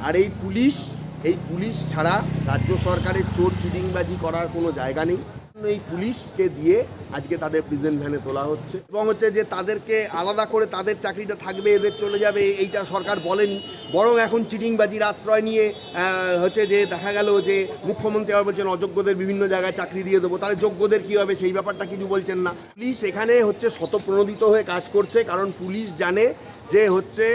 আর এই পুলিশ এই পুলিশ ছাড়া রাজ্য সরকারের চোর চিটিংবাজি করার কোনো জায়গা নেই। এই পুলিশকে দিয়ে আজকে তাদের প্রিজেন্ট ভ্যানে তোলা হচ্ছে। এবং হচ্ছে যে তাদেরকে আলাদা করে তাদের চাকরিটা থাকবে, এদের চলে যাবে, এইটা সরকার বলেন, বরং এখন চিটিংবাজির আশ্রয় নিয়ে হচ্ছে যে দেখা গেল যে মুখ্যমন্ত্রী আবার বলছেন, অযোগ্যদের বিভিন্ন জায়গায় চাকরি দিয়ে দেবো। তাহলে যোগ্যদের কী হবে? সেই ব্যাপারটা কিছু বলছেন না। পুলিশ এখানে হচ্ছে শতপ্রণোদিত হয়ে কাজ করছে, কারণ পুলিশ জানে যে হচ্ছে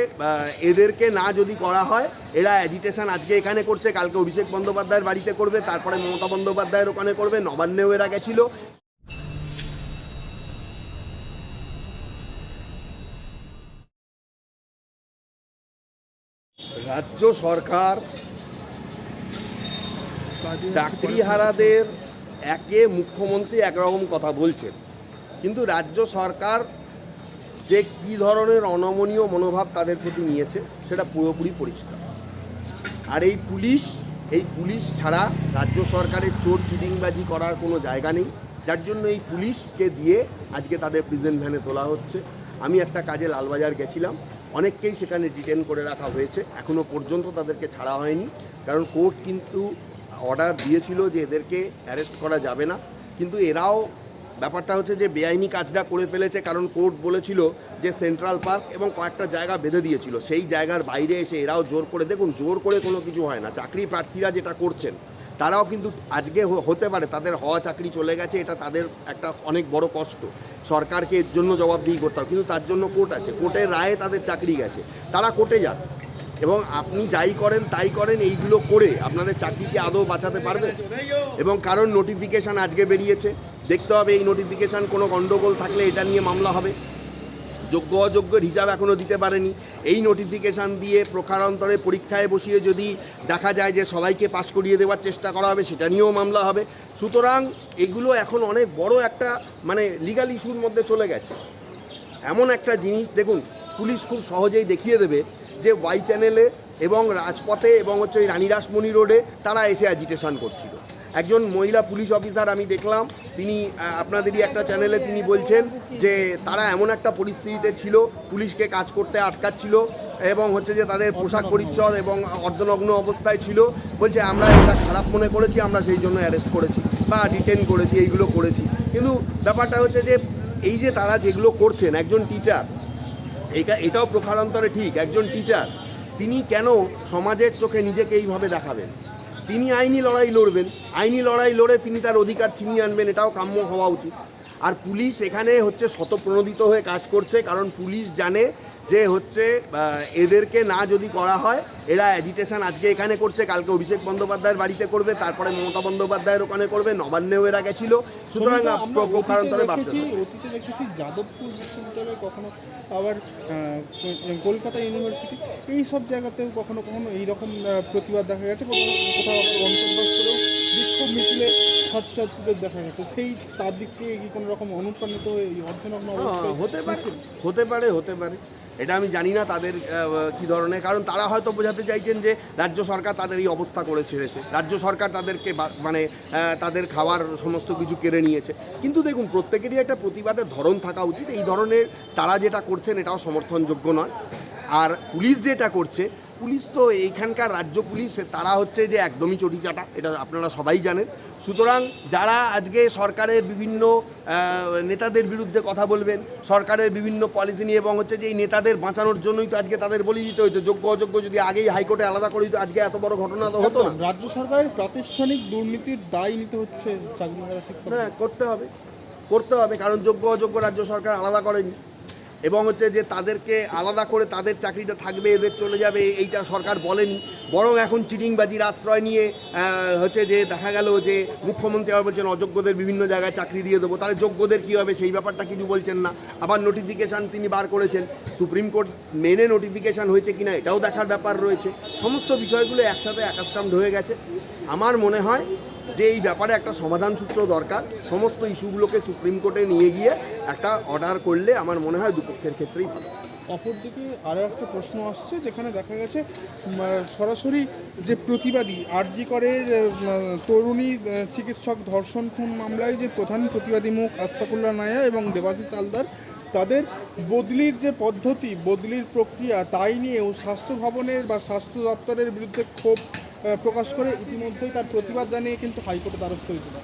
এদেরকে না যদি করা হয়, এরা অ্যাজিটেশন আজকে এখানে করছে, কালকে অভিষেক বন্দ্যোপাধ্যায়ের বাড়িতে করবে, তারপরে মমতা বন্দ্যোপাধ্যায়ের ওখানে করবে, নবান্নেও এরা গেছিল রাজ্য সরকার চাকরিহারাদের একে মুখ্যমন্ত্রী একরকম কথা বলছেন। কিন্তু রাজ্য সরকার যে কী ধরনের অনমনীয় মনোভাব তাদের প্রতি নিয়েছে, সেটা পুরোপুরি পরিষ্কার। আর এই পুলিশ এই পুলিশ ছাড়া রাজ্য সরকারের চোর চিটিংবাজি করার কোনো জায়গা নেই। যার জন্য এই পুলিশকে দিয়ে আজকে তাদের প্রিজেন্ট ভ্যানে তোলা হচ্ছে। আমি একটা কাজে লালবাজার গেছিলাম। অনেককেই সেখানে ডিটেন করে রাখা হয়েছে। এখনও পর্যন্ত তাদেরকে ছাড়া হয়নি। কারণ কোর্ট কিন্তু অর্ডার দিয়েছিল যে এদেরকে অ্যারেস্ট করা যাবে না। কিন্তু এরাও ব্যাপারটা হচ্ছে যে বেআইনি কাজটা করে ফেলেছে কারণ কোর্ট বলেছিল যে সেন্ট্রাল পার্ক এবং কয়েকটা জায়গা বেঁধে দিয়েছিল। সেই জায়গার বাইরে এসে এরাও জোর করে, দেখুন, জোর করে কোনো কিছু হয় না। চাকরি প্রার্থীরা যেটা করছেন, তারাও কিন্তু আজকে হতে পারে, তাদের হওয়া চাকরি চলে গেছে, এটা তাদের একটা অনেক বড় কষ্ট। সরকারকে এর জন্য জবাবদিহি করতে হবে, কিন্তু তার জন্য কোর্ট আছে। কোর্টের রায়ে তাদের চাকরি গেছে। তারা কোর্টে যান। এবং আপনি যাই করেন, তাই করেন, এইগুলো করে আপনাদের চাকরিকে আদৌ বাঁচাতে পারবেন? এবং কারণ নোটিফিকেশান আজকে বেরিয়েছে? দেখতে হবে এই নোটিফিকেশান কোনো গণ্ডগোল থাকলে এটা নিয়ে মামলা হবে। যোগ্য অযোগ্যের হিসাব এখনও দিতে পারেনি। এই নোটিফিকেশান দিয়ে প্রকারান্তরে পরীক্ষায় বসিয়ে যদি দেখা যায় যে সবাইকে পাশ করিয়ে দেওয়ার চেষ্টা করা হবে, সেটা নিয়েও মামলা হবে। সুতরাং এগুলো এখন অনেক বড় একটা মানে লিগাল ইস্যুর মধ্যে চলে গেছে। এমন একটা জিনিস, দেখুন, পুলিশ খুব সহজেই দেখিয়ে দেবে যে ওয়াই চ্যানেলে এবং রাজপথে এবং হচ্ছে ওই রানী রাসমণি রোডে তারা এসে অ্যাজিটেশন করছিল। একজন মহিলা পুলিশ অফিসার আমি দেখলাম, তিনি আপনাদেরই একটা চ্যানেলে তিনি বলছেন যে তারা এমন একটা পরিস্থিতিতে ছিল, পুলিশকে কাজ করতে আটকাচ্ছিল এবং হচ্ছে যে তাদের পোশাক পরিচ্ছদ এবং অর্ধনগ্ন অবস্থায় ছিল। বলছে, আমরা এটা খারাপ মনে করেছি, আমরা সেই জন্য অ্যারেস্ট করেছি বা ডিটেন করেছি, এইগুলো করেছি। কিন্তু ব্যাপারটা হচ্ছে যে এই যে তারা যেগুলো করছেন, একজন টিচার এটা এটাও প্রকারান্তরে ঠিক, একজন টিচার তিনি কেন সমাজের চোখে নিজেকে এইভাবে দেখাবেন? তিনি আইনি লড়াই লড়বেন, আইনি লড়াই লড়ে তিনি তার অধিকার ছিনিয়ে আনবেন, এটাও কাম্য হওয়া উচিত। আর পুলিশ এখানে হচ্ছে শতপ্রণোদিত হয়ে কাজ করছে, কারণ পুলিশ জানে যে হচ্ছে এদেরকে না যদি করা হয় এরা অ্যাজিটেশন আজকে এখানে করছে কালকে অভিষেক বন্দ্যোপাধ্যায়ের বাড়িতে করবে তারপরে মমতা বন্দ্যোপাধ্যায়ের ওখানে করবে নবান্নেও এরা গেছিল। সুতরাং সুতরাং আমরা অতীতে দেখেছি যাদবপুর বিশ্ববিদ্যালয় কখনো আবার কলকাতা ইউনিভার্সিটি এই সব জায়গাতেও কখনো কখনো এইরকম প্রতিবাদ দেখা গেছে কোথাও কোথাও আবার গন্তব্যস্থলেও বিক্ষোভ মিছিলে ছাত্রছাত্রীদের দেখা গেছে। সেই তার দিক থেকে কি কোনো রকম অনুপ্রাণিত হয়ে এই অর্ধনগ্ন হ্যাঁ, হতে পারে হতে পারে হতে পারে। এটা আমি জানি না তাদের কি ধরনের, কারণ তারা হয়তো বোঝাতে চাইছেন যে রাজ্য সরকার তাদের এই অবস্থা করে ছেড়েছে। রাজ্য সরকার তাদেরকে মানে তাদের খাওয়ার সমস্ত কিছু কেড়ে নিয়েছে। কিন্তু দেখুন, প্রত্যেকেরই একটা প্রতিবাদের ধরন থাকা উচিত। এই ধরনের তারা যেটা করছেন, এটাও সমর্থনযোগ্য নয়। আর পুলিশ যেটা করছে পুলিশ তো এইখানকার রাজ্য পুলিশ তারা হচ্ছে যে একদমই চটিচাটা এটা আপনারা সবাই জানেন। সুতরাং যারা আজকে সরকারের বিভিন্ন নেতাদের বিরুদ্ধে কথা বলবেন সরকারের বিভিন্ন পলিসি নিয়ে এবং হচ্ছে যে এই নেতাদের বাঁচানোর জন্যই তো আজকে তাদের বলি দিতে হয়েছে যোগ্য অযোগ্য যদি আগেই হাইকোর্টে আলাদা করে দিত আজকে এত বড় ঘটনা তো হতো না। রাজ্য সরকারের প্রাতিষ্ঠানিক দুর্নীতির দায় নিতে হচ্ছে চাকরি হ্যাঁ করতে হবে করতে হবে কারণ যোগ্য অযোগ্য রাজ্য সরকার আলাদা করেনি। এবং হচ্ছে যে তাদেরকে আলাদা করে তাদের চাকরিটা থাকবে, এদের চলে যাবে, এইটা সরকার বলেনি। বরং এখন চিটিংবাজির আশ্রয় নিয়ে হচ্ছে যে দেখা গেল যে মুখ্যমন্ত্রী আবার বলছেন, অযোগ্যদের বিভিন্ন জায়গায় চাকরি দিয়ে দেবো। তাহলে যোগ্যদের কী হবে? সেই ব্যাপারটা কিছু বলছেন না। আবার নোটিফিকেশান তিনি বার করেছেন। সুপ্রিম কোর্ট মেনে নোটিফিকেশান হয়েছে কিনা এটাও দেখার ব্যাপার রয়েছে। সমস্ত বিষয়গুলো একসাথে একাস্টাম্ড হয়ে গেছে। আমার মনে হয় যে এই ব্যাপারে একটা সমাধান সূত্র দরকার, সমস্ত ইস্যুগুলোকে সুপ্রিম কোর্টে নিয়ে গিয়ে একটা অর্ডার করলে আমার মনে হয় দুপক্ষের ক্ষেত্রেই ভালো। অপরদিকে আরও একটা প্রশ্ন আসছে, যেখানে দেখা গেছে সরাসরি যে প্রতিবাদী, আরজি করের তরুণী চিকিৎসক ধর্ষণ খুন মামলায় যে প্রধান প্রতিবাদী মুখ আশফাকুল্লাহ নায়া এবং দেবাশিস আলদার, তাদের বদলির যে পদ্ধতি, বদলির প্রক্রিয়া, তাই নিয়েও স্বাস্থ্য ভবনের বা স্বাস্থ্য দপ্তরের বিরুদ্ধে ক্ষোভ প্রকাশ করে ইতিমধ্যেই তার প্রতিবাদ জানিয়ে কিন্তু হাইকোর্টে দ্বারস্থ হয়েছিল।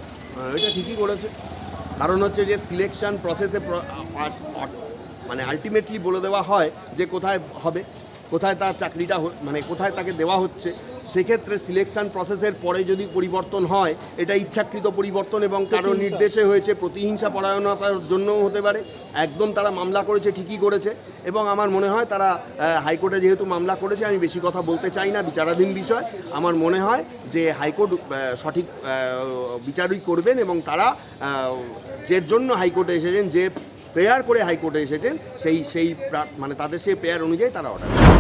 এটা ঠিকই করেছে কারণ হচ্ছে যে সিলেকশন প্রসেসে মানে আলটিমেটলি বলে দেওয়া হয় যে কোথায় হবে। কোথায় তার চাকরিটা মানে কোথায় তাকে দেওয়া হচ্ছে সেক্ষেত্রে সিলেকশন প্রসেসের পরে যদি পরিবর্তন হয় এটা ইচ্ছাকৃত পরিবর্তন এবং কারও নির্দেশে হয়েছে প্রতিহিংসা পরায়ণতার জন্যও হতে পারে। একদম তারা মামলা করেছে ঠিকই করেছে এবং আমার মনে হয় তারা হাইকোর্টে যেহেতু মামলা করেছে আমি বেশি কথা বলতে চাই না বিচারাধীন বিষয়। আমার মনে হয় যে হাইকোর্ট সঠিক বিচারই করবেন এবং তারা যে জন্য হাইকোর্টে এসেছেন যে প্রেয়ার করে হাইকোর্টে এসেছেন সেই সেই মানে তাদের সেই প্রেয়ার অনুযায়ী তারা অর্ডার